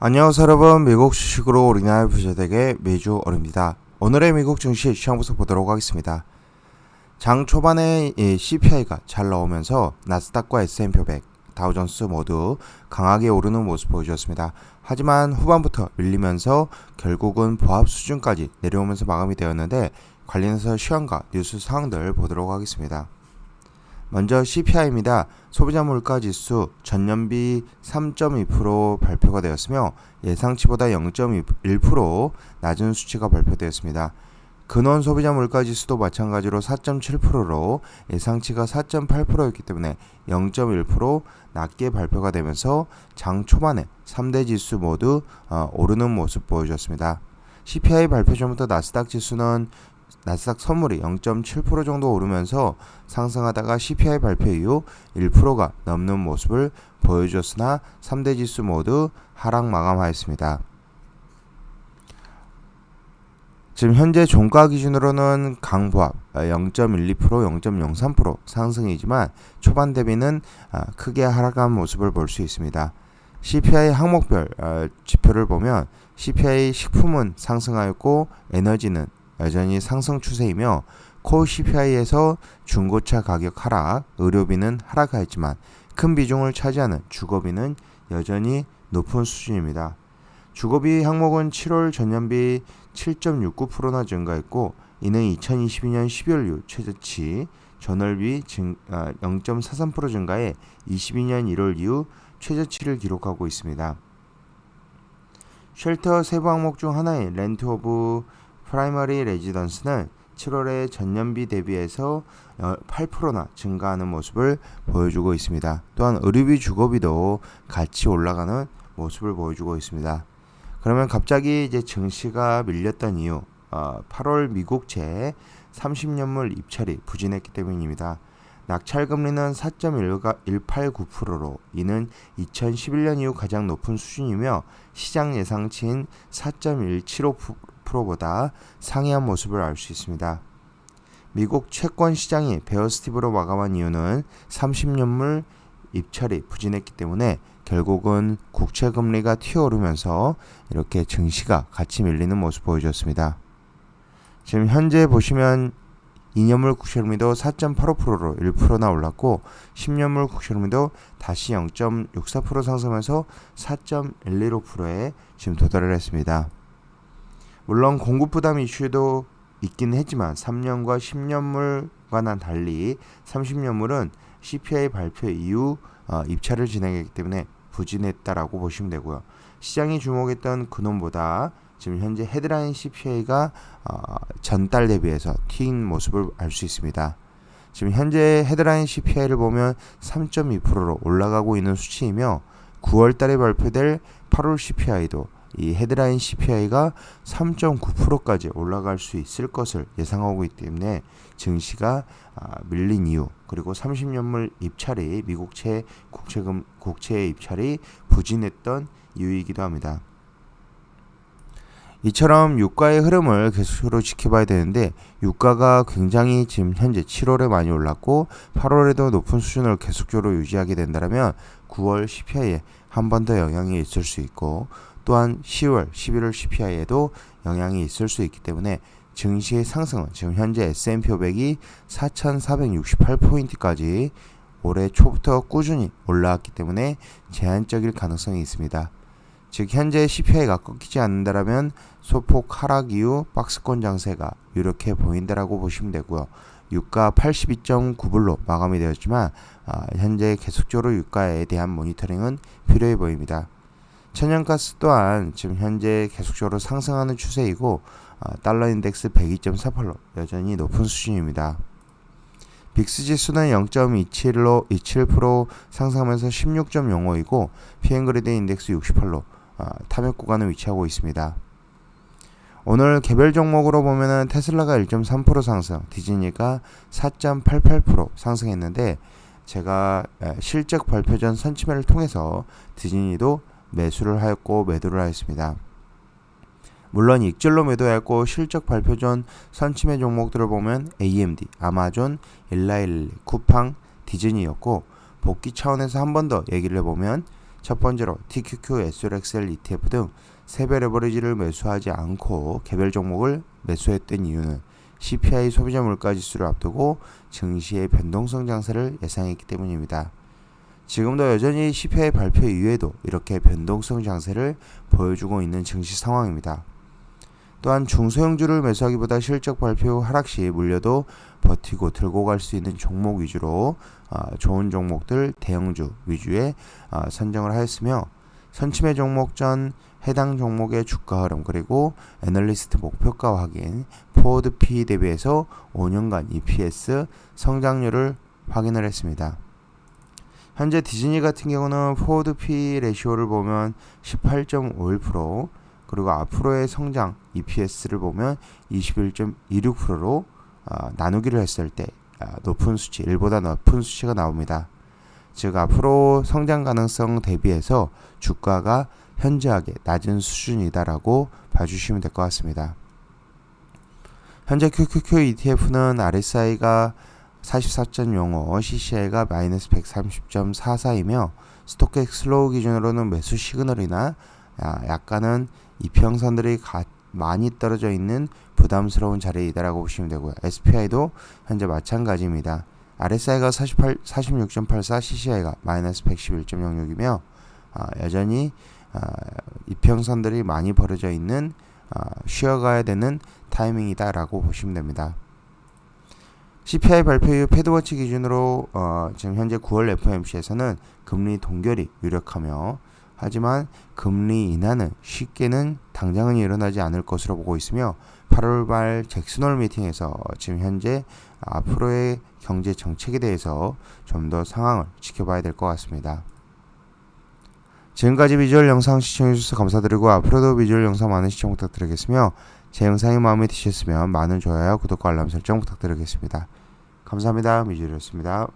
안녕하세요 여러분 미국 주식으로 우리나라 부자되게 매주 어릅니다. 오늘의 미국 증시 시장 분석 보도록 하겠습니다. 장 초반에 CPI가 잘 나오면서 나스닥과 S&P 500, 다우존스 모두 강하게 오르는 모습 보여주었습니다. 하지만 후반부터 밀리면서 결국은 보합 수준까지 내려오면서 마감이 되었는데 관련해서 시황과 뉴스 사항들 보도록 하겠습니다. 먼저 CPI입니다. 소비자 물가 지수 전년비 3.2% 발표가 되었으며 예상치보다 0.1% 낮은 수치가 발표되었습니다. 근원 소비자 물가 지수도 마찬가지로 4.7%로 예상치가 4.8%였기 때문에 0.1% 낮게 발표가 되면서 장 초반에 3대 지수 모두 어, 오르는 모습 보여줬습니다. CPI 발표 전부터 나스닥 지수는 나스닥 선물이 0.7% 정도 오르면서 상승하다가 CPI 발표 이후 1%가 넘는 모습을 보여줬으나 3대 지수 모두 하락 마감하였습니다. 지금 현재 종가 기준으로는 강보합 0.12% 0.03% 상승이지만 초반 대비는 아, 크게 하락한 모습을 볼 수 있습니다. CPI 항목별 아, 지표를 보면 CPI 식품은 상승하였고 에너지는 여전히 상승 추세이며 코 CPI에서 중고차 가격 하락, 의료비는 하락하였지만 큰 비중을 차지하는 주거비는 여전히 높은 수준입니다. 주거비 항목은 7월 전년비 7.69%나 증가했고 이는 2022년 12월 이후 최저치 전월비 증, 아, 0.43% 증가해 22년 1월 이후 최저치를 기록하고 있습니다. 쉘터 세부 항목 중 하나인 렌트 오브 프라이머리 레지던스는 7월에 전년비 대비해서 8%나 어, 증가하는 모습을 보여주고 있습니다. 또한 의료비 주거비도 같이 올라가는 모습을 보여주고 있습니다. 그러면 갑자기 이제 증시가 밀렸던 이유, 어, 8월 미국채 30년물 입찰이 부진했기 때문입니다. 낙찰 금리는 4.189%로 이는 2011년 이후 가장 높은 수준이며 시장 예상치인 4.175% 보다 상회한 모습을 알 수 있습니다. 미국 채권 시장이 베어스티브로 마감한 이유는 30년물 입찰이 부진했기 때문에 결국은 국채 금리가 튀어오르면서 이렇게 증시가 같이 밀리는 모습 보여줬습니다. 지금 현재 보시면 2년물 국채금리도 4.85%로 1%나 올랐고 10년물 국채금리도 다시 0.64% 상승하면서 4.115%에 지금 도달을 했습니다. 물론 공급 부담 이슈도 있긴 했지만 3년과 10년물과는 달리 30년물은 CPI 발표 이후 어, 입찰을 진행했기 때문에 부진했다라고 보시면 되고요. 시장이 주목했던 근원보다 지금 현재 헤드라인 CPI가 어, 전달 대비해서 튀인 모습을 알 수 있습니다. 지금 현재 헤드라인 CPI를 보면 3.2%로 올라가고 있는 수치이며 9월 달에 발표될 8월 CPI도 이 헤드라인 CPI가 3.9%까지 올라갈 수 있을 것을 예상하고 있기 때문에 증시가 아, 밀린 이유 그리고 30년물 입찰이 미국채 국채금 국채 입찰이 부진했던 이유이기도 합니다. 이처럼 유가의 흐름을 계속적으로 지켜봐야 되는데 유가가 굉장히 지금 현재 7월에 많이 올랐고 8월에도 높은 수준을 계속적으로 유지하게 된다면 9월 CPI에 한 번 더 영향이 있을 수 있고 또한 10월, 11월 CPI에도 영향이 있을 수 있기 때문에 증시의 상승은 지금 현재 S&P 500이 4,468포인트까지 올해 초부터 꾸준히 올라왔기 때문에 제한적일 가능성이 있습니다. 즉 현재 CPI가 꺾이지 않는다라면 소폭 하락 이후 박스권 장세가 이렇게 보인다라고 보시면 되고요. 유가 82.9불로 마감이 되었지만 아, 현재 계속적으로 유가에 대한 모니터링은 필요해 보입니다. 천연가스 또한 지금 현재 계속적으로 상승하는 추세이고 아, 달러 인덱스 102.48로 여전히 높은 수준입니다. 빅스 지수는 0.27로 27% 상승하면서 16.05이고 피엔그리드 인덱스 68로 아, 탐욕 구간에 위치하고 있습니다. 오늘 개별 종목으로 보면은 테슬라가 1.3% 상승, 디즈니가 4.88% 상승했는데 제가 실적 발표 전 선치매를 통해서 디즈니도 매수를 하였고 매도를 하였습니다. 물론 익절로 매도했고 실적 발표 전 선침의 종목들을 보면 AMD, 아마존, 일라일리, 쿠팡, 디즈니였고 복귀 차원에서 한 번 더 얘기를 해보면 첫 번째로 TQQ, SLXL ETF 등 세배 레버리지를 매수하지 않고 개별 종목을 매수했던 이유는 CPI 소비자 물가 지수를 앞두고 증시의 변동성 장세를 예상했기 때문입니다. 지금도 여전히 CPI 발표 이후에도 이렇게 변동성 장세를 보여주고 있는 증시 상황입니다. 또한 중소형주를 매수하기보다 실적 발표 하락 시 물려도 버티고 들고 갈 수 있는 종목 위주로 어, 좋은 종목들 대형주 위주의 어, 선정을 하였으며 선침해 종목 전 해당 종목의 주가 흐름 그리고 애널리스트 목표가 확인, 포워드 P 대비해서 5년간 EPS 성장률을 확인을 했습니다. 현재 디즈니 같은 경우는 포워드 P 레시오를 보면 18.51% 그리고 앞으로의 성장 EPS를 보면 21.26%로 어, 나누기를 했을 때 어, 높은 수치, 1보다 높은 수치가 나옵니다. 즉 앞으로 성장 가능성 대비해서 주가가 현저하게 낮은 수준이다라고 봐주시면 될 것 같습니다. 현재 QQQ ETF는 RSI가 44.05, CCI가 마이너스 130.44이며 스토켓 슬로우 기준으로는 매수 시그널이나 약간은 이평선들이 가, 많이 떨어져 있는 부담스러운 자리이다라고 보시면 되고요. SPI도 현재 마찬가지입니다. RSI가 48, 46.84, CCI가 마이너스 111.06이며 아, 여전히 아, 이평선들이 많이 벌어져 있는 아, 쉬어가야 되는 타이밍이다라고 보시면 됩니다. CPI 발표 이후 패드워치 기준으로 어, 지금 현재 9월 FOMC에서는 금리 동결이 유력하며 하지만 금리 인하는 쉽게는 당장은 일어나지 않을 것으로 보고 있으며 8월 말 잭슨홀 미팅에서 지금 현재 앞으로의 경제 정책에 대해서 좀 더 상황을 지켜봐야 될 것 같습니다. 지금까지 비주얼 영상 시청해주셔서 감사드리고 앞으로도 비주얼 영상 많은 시청 부탁드리겠으며 제 영상이 마음에 드셨으면 많은 좋아요, 구독과 알람 설정 부탁드리겠습니다. 감사합니다. 미주얼이었습니다.